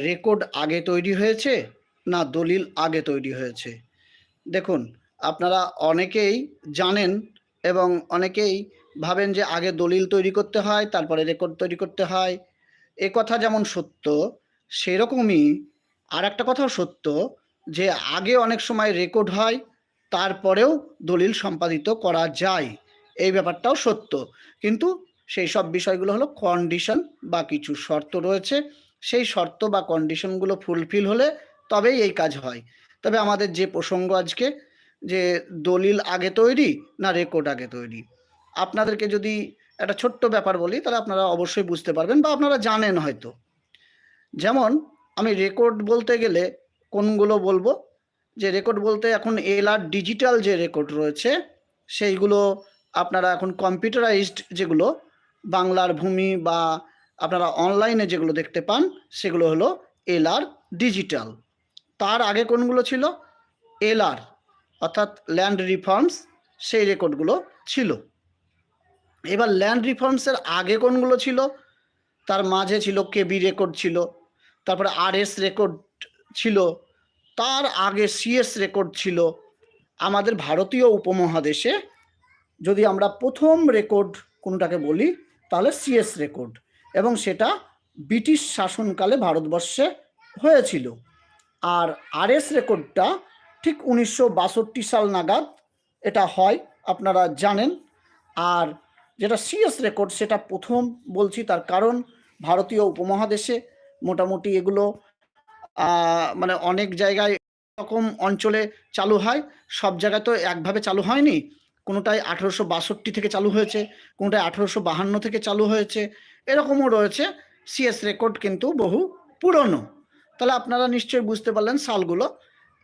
Record আগে তৈরি হয়েছে না দলিল আগে তৈরি হয়েছে? দেখুন, আপনারা অনেকেই জানেন এবং অনেকেই ভাবেন যে আগে দলিল তৈরি করতে হয়, তারপরে রেকর্ড তৈরি করতে হয়। এ কথা যেমন সত্য, সেরকমই আর একটা কথাও সত্য যে আগে অনেক সময় রেকর্ড হয়, তারপরেও দলিল সম্পাদিত করা যায়। এই ব্যাপারটাও সত্য। কিন্তু সেই সব বিষয়গুলো হলো কন্ডিশন বা কিছু শর্ত রয়েছে। সেই শর্ত বা কন্ডিশনগুলো ফুলফিল হলে তবেই এই কাজ হয়। তবে আমাদের যে প্রসঙ্গ আজকে, যে দলিল আগে তৈরি না রেকর্ড আগে তৈরি? আপনাদেরকে যদি একটা ছোট্ট ব্যাপার বলি, তাহলে আপনারা অবশ্যই বুঝতে পারবেন বা আপনারা জানেন হয়তো। যেমন, আমি রেকর্ড বলতে গেলে কোনগুলো বলব? যে রেকর্ড বলতে এখন এল আর ডিজিটাল যে রেকর্ড রয়েছে, সেইগুলো আপনারা এখন কম্পিউটারাইজড যেগুলো, বাংলার ভূমি বা আপনারা অনলাইনে যেগুলো দেখতে পান, সেগুলো হলো এল আর ডিজিটাল তার আগে কোনগুলো ছিল? এল আর অর্থাৎ ল্যান্ড রিফর্মস সেই রেকর্ডগুলো ছিল। এবার ল্যান্ড রিফর্মসের আগে কোনগুলো ছিল? তার মাঝে ছিল কেবি রেকর্ড ছিল, তারপরে আর এস রেকর্ড ছিল, তার আগে সিএস রেকর্ড ছিল। আমাদের ভারতীয় উপমহাদেশে যদি আমরা প্রথম রেকর্ড কোনটাকে বলি, তাহলে সিএস রেকর্ড এবং সেটা ব্রিটিশ শাসনকালে ভারতবর্ষে হয়েছিল। আর আরএস রেকর্ডটা ঠিক উনিশশো বাষট্টি সাল নাগাদ এটা হয়, আপনারা জানেন। আর যেটা সিএস রেকর্ড সেটা প্রথম বলছি তার কারণ ভারতীয় উপমহাদেশে মোটামুটি এগুলো মানে অনেক জায়গায় রকম অঞ্চলে চালু হয়। সব জায়গায় তো একভাবে চালু হয়নি। কোনোটায় আঠেরোশো বাষট্টি থেকে চালু হয়েছে কোনোটায় আঠেরোশো বাহান্ন থেকে চালু হয়েছে, এরকমও রয়েছে সিএস রেকর্ড কিন্তু বহু পুরনো। তাহলে আপনারা নিশ্চয়ই বুঝতে পারলেন সালগুলো।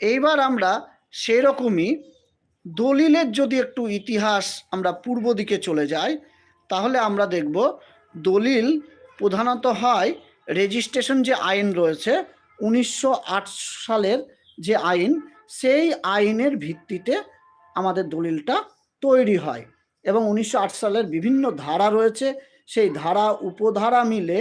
এইবার আমরা সেরকমই দলিলের যদি একটু ইতিহাস আমরা পূর্ব দিকে চলে যাই, তাহলে আমরা দেখব দলিল প্রধানত হয় রেজিস্ট্রেশন যে আইন রয়েছে, উনিশশো আট সালের যে আইন, সেই আইনের ভিত্তিতে আমাদের দলিলটা তৈরি হয় এবং উনিশশো আট সালের বিভিন্ন ধারা রয়েছে। সেই ধারা, উপধারা মিলে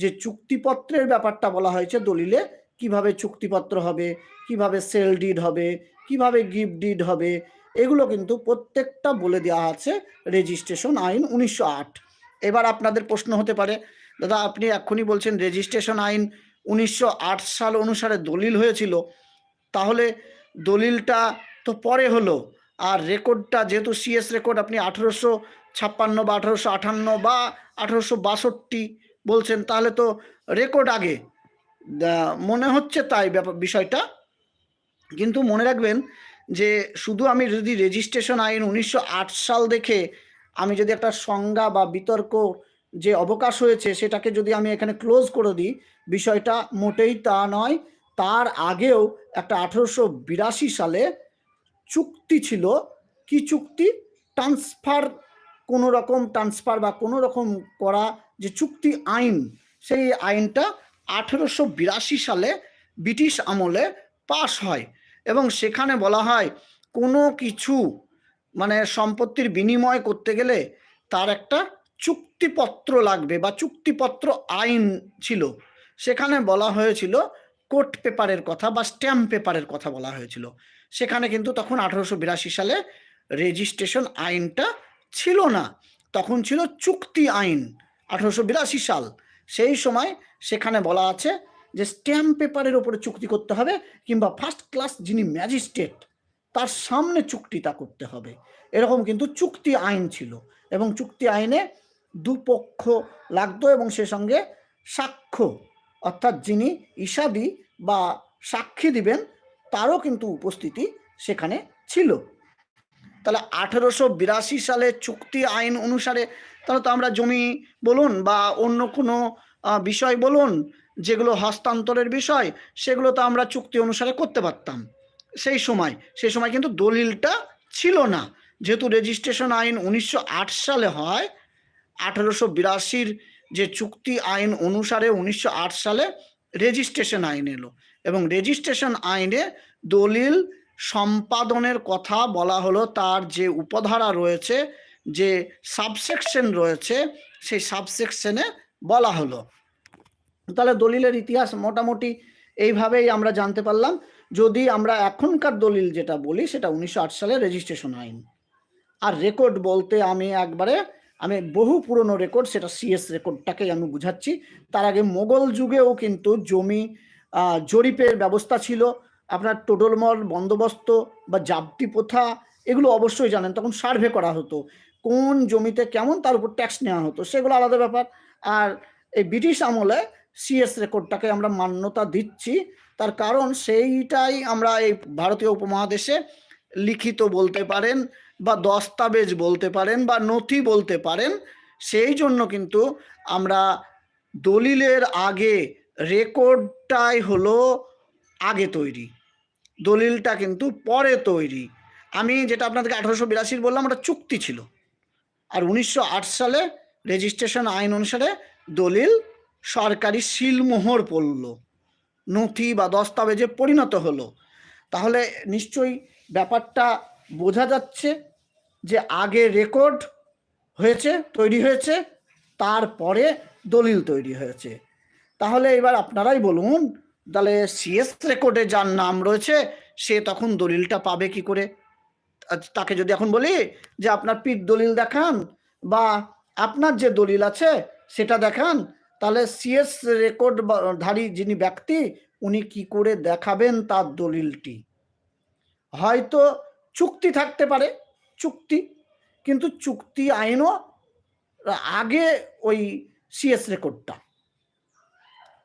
যে চুক্তিপত্রের ব্যাপারটা বলা হয়েছে দলিলে, কীভাবে চুক্তিপত্র হবে, কীভাবে সেল ডিড হবে, কীভাবে গিফট ডিড হবে, এগুলো কিন্তু প্রত্যেকটা বলে দেওয়া আছে রেজিস্ট্রেশন আইন উনিশশো আট। এবার আপনাদের প্রশ্ন হতে পারে, দাদা আপনি এক্ষুনি বলছেন রেজিস্ট্রেশন আইন উনিশশো আট সাল অনুসারে দলিল হয়েছিল, তাহলে দলিলটা তো পরে হলো। আর রেকর্ডটা যেহেতু সিএস রেকর্ড, আপনি আঠেরোশো ছাপ্পান্ন বা আঠেরোশো আটান্ন বা আঠেরোশো বাষট্টি বলছেন, তাহলে তো রেকর্ড আগে। মনে হচ্ছে তাই বিষয়টা। কিন্তু মনে রাখবেন যে শুধু আমি যদি রেজিস্ট্রেশন আইন উনিশশো আট সাল দেখে আমি যদি একটা সংজ্ঞা বা বিতর্ক যে অবকাশ হয়েছে, সেটাকে যদি আমি এখানে ক্লোজ করে দিই, বিষয়টা মোটেই তা নয়। তার আগেও একটা আঠেরোশো বিরাশি সালে চুক্তি ছিল, কি চুক্তি? ট্রান্সফার কোনো রকম ট্রান্সফার বা কোনো রকম করা যে চুক্তি আইন, সেই আইনটা আঠেরোশো বিরাশি সালে ব্রিটিশ আমলে পাশ হয় এবং সেখানে বলা হয়, কোনো কিছু মানে সম্পত্তির বিনিময় করতে গেলে তার একটা চুক্তিপত্র লাগবে বা চুক্তিপত্র আইন ছিল। সেখানে বলা হয়েছিল কোর্ট পেপারের কথা বা স্ট্যাম্প পেপারের কথা বলা হয়েছিল। সেখানে কিন্তু তখন আঠারোশো বিরাশি সালে রেজিস্ট্রেশন আইনটা ছিল না। তখন ছিল চুক্তি আইন আঠারোশো বিরাশি সাল। সেই সময় সেখানে বলা আছে যে স্ট্যাম্প পেপারের উপরে চুক্তি করতে হবে কিংবা ফার্স্ট ক্লাস যিনি ম্যাজিস্ট্রেট তার সামনে চুক্তিটা করতে হবে। এরকম কিন্তু চুক্তি আইন ছিল এবং চুক্তি আইনে দুপক্ষ লাগতো এবং সে সঙ্গে সাক্ষ্য, অর্থাৎ যিনি ইসাদি বা সাক্ষী দিবেন তারও কিন্তু উপস্থিতি সেখানে ছিল। তাহলে আঠেরোশো বিরাশি সালে চুক্তি আইন অনুসারে তাহলে তো আমরা জমি বলুন বা অন্য কোনো বিষয় বলুন, যেগুলো হস্তান্তরের বিষয়, সেগুলো তো আমরা চুক্তি অনুসারে করতে পারতাম। সেই সময় সেই সময় কিন্তু দলিলটা ছিল না। যেহেতু রেজিস্ট্রেশন আইন উনিশশো আট সালে হয়, আঠেরোশো বিরাশির যে চুক্তি আইন অনুসারে উনিশশো আট সালে রেজিস্ট্রেশন আইন এলো। এবং রেজিস্ট্রেশন আইনে দলিল সম্পাদনের কথা বলা হলো, তার যে উপধারা রয়েছে, যে সাবসেকশন রয়েছে, সেই সাবসেকশনে বলা হলো। তাহলে দলিলের ইতিহাস মোটামুটি এইভাবেই আমরা জানতে পারলাম। যদি আমরা এখনকার দলিল যেটা বলি, সেটা উনিশশো সালের রেজিস্ট্রেশন আইন। আর রেকর্ড বলতে আমি একবারে আমি বহু পুরনো রেকর্ড সেটা সিএস রেকর্ডটাকেই আমি বুঝাচ্ছি। তার আগে মোগল যুগেও কিন্তু জমি জরিপের ব্যবস্থা ছিল। আপনার টোডলমল, বন্দোবস্ত বা জাপ্তি প্রথা, এগুলো অবশ্যই জানেন। তখন সার্ভে করা হতো, কোন জমিতে কেমন তার উপর ট্যাক্স নেওয়া হতো, সেগুলো আলাদা ব্যাপার। আর এই ব্রিটিশ আমলে সিএস রেকর্ডটাকে আমরা মান্যতা দিচ্ছি। তার কারণ সেইটাই আমরা এই ভারতীয় উপমহাদেশে লিখিত বলতে পারেন বা দস্তাবেজ বলতে পারেন বা নথি বলতে পারেন, সেই জন্য কিন্তু আমরা দলিলের আগে রেকর্ডটাই হলো আগে তৈরি। দলিলটা কিন্তু পরে তৈরি। আমি যেটা আপনাদেরকে আঠারোশো বিরাশির বললাম, ওটা চুক্তি ছিল। আর উনিশশো আট সালে রেজিস্ট্রেশন আইন অনুসারে দলিল সরকারি সিলমোহর পড়ল। নথি বা দস্তাবেজে পরিণত হলো। তাহলে নিশ্চয়ই ব্যাপারটা বোঝা যাচ্ছে। যে আগে রেকর্ড হয়েছে, তৈরি হয়েছে, তারপরে দলিল তৈরি হয়েছে। তাহলে এবার আপনারাই বলুন, তাহলে সিএস রেকর্ডে যার নাম রয়েছে, সে তখন দলিলটা পাবে কি করে? তাকে যদি এখন বলি যে আপনার পিঠ দলিল দেখান বা আপনার যে দলিল আছে সেটা দেখান, তাহলে সিএস রেকর্ড ধারী যিনি ব্যক্তি, উনি কি করে দেখাবেন তার দলিলটি? হয়তো চুক্তি থাকতে পারে চুক্তি, কিন্তু চুক্তি আইনও আগে ওই সিএস রেকর্ডটা।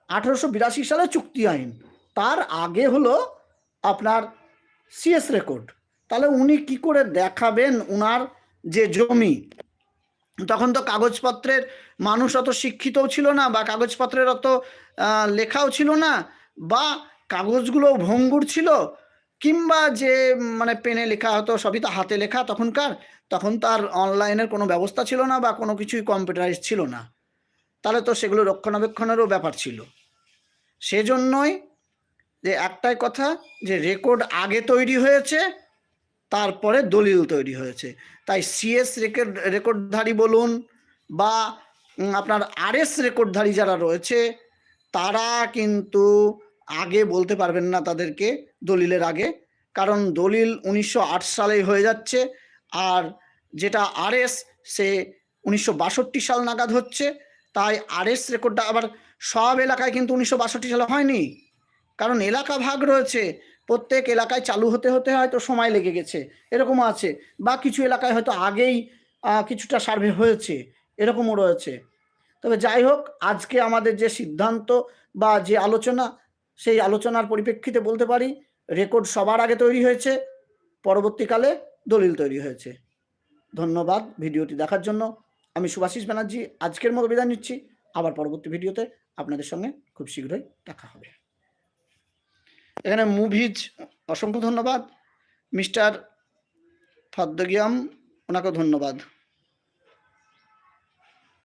আঠারোশো বিরাশি সালে চুক্তি আইন, তার আগে হলো আপনার সিএস রেকর্ড। তাহলে উনি কি করে দেখাবেন উনার যে জমি? তখন তো কাগজপত্রের মানুষ অত শিক্ষিতও ছিল না বা কাগজপত্রের অত লেখাও ছিল না বা কাগজগুলো ভঙ্গুর ছিল কিংবা যে মানে পেনে লেখা হতো, সবই তো হাতে লেখা তখনকার, তখন তার অনলাইনের কোনো ব্যবস্থা ছিল না বা কোনো কিছুই কম্পিউটারাইজ ছিল না। তাহলে তো সেগুলো রক্ষণাবেক্ষণেরও ব্যাপার ছিল। সেজন্যই যে একটাই কথা যে রেকর্ড আগে তৈরি হয়েছে, তারপরে দলিল তৈরি হয়েছে। তাই সিএস রেকর্ড, রেকর্ডধারী বলুন বা আপনার আরএস রেকর্ডধারী যারা রয়েছে, তারা কিন্তু আগে বলতে পারবেন না তাদেরকে দলিলের আগে। কারণ দলিল উনিশশো আট সালেই হয়ে যাচ্ছে আর যেটা আরএস, সে উনিশশো বাষট্টি সাল নাগাদ হচ্ছে। তাই আরএস রেকর্ডটা আবার সব এলাকায় কিন্তু উনিশশো বাষট্টি সালে হয়নি। কারণ এলাকা ভাগ রয়েছে। প্রত্যেক এলাকায় চালু হতে হতে হয়তো সময় লেগে গেছে। এরকমও আছে। বা কিছু এলাকায় হয়তো আগেই কিছুটা সার্ভে হয়েছে। এরকমও রয়েছে। তবে যাই হোক, আজকে আমাদের যে সিদ্ধান্ত বা যে আলোচনা, সেই আলোচনার পরিপ্রেক্ষিতে বলতে পারি রেকর্ড সবার আগে তৈরি হয়েছে, পরবর্তীকালে দলিল তৈরি হয়েছে। ধন্যবাদ ভিডিওটি দেখার জন্য। আমি সুভাষিস ব্যানার্জি, আজকের মতো বিদায় নিচ্ছি। আবার পরবর্তী ভিডিওতে আপনাদের সঙ্গে খুব শীঘ্রই দেখা হবে। এখানে মুভিজ, অসংখ্য ধন্যবাদ। মিস্টার ফদ্দগিয়াম, ওনাকেও ধন্যবাদ।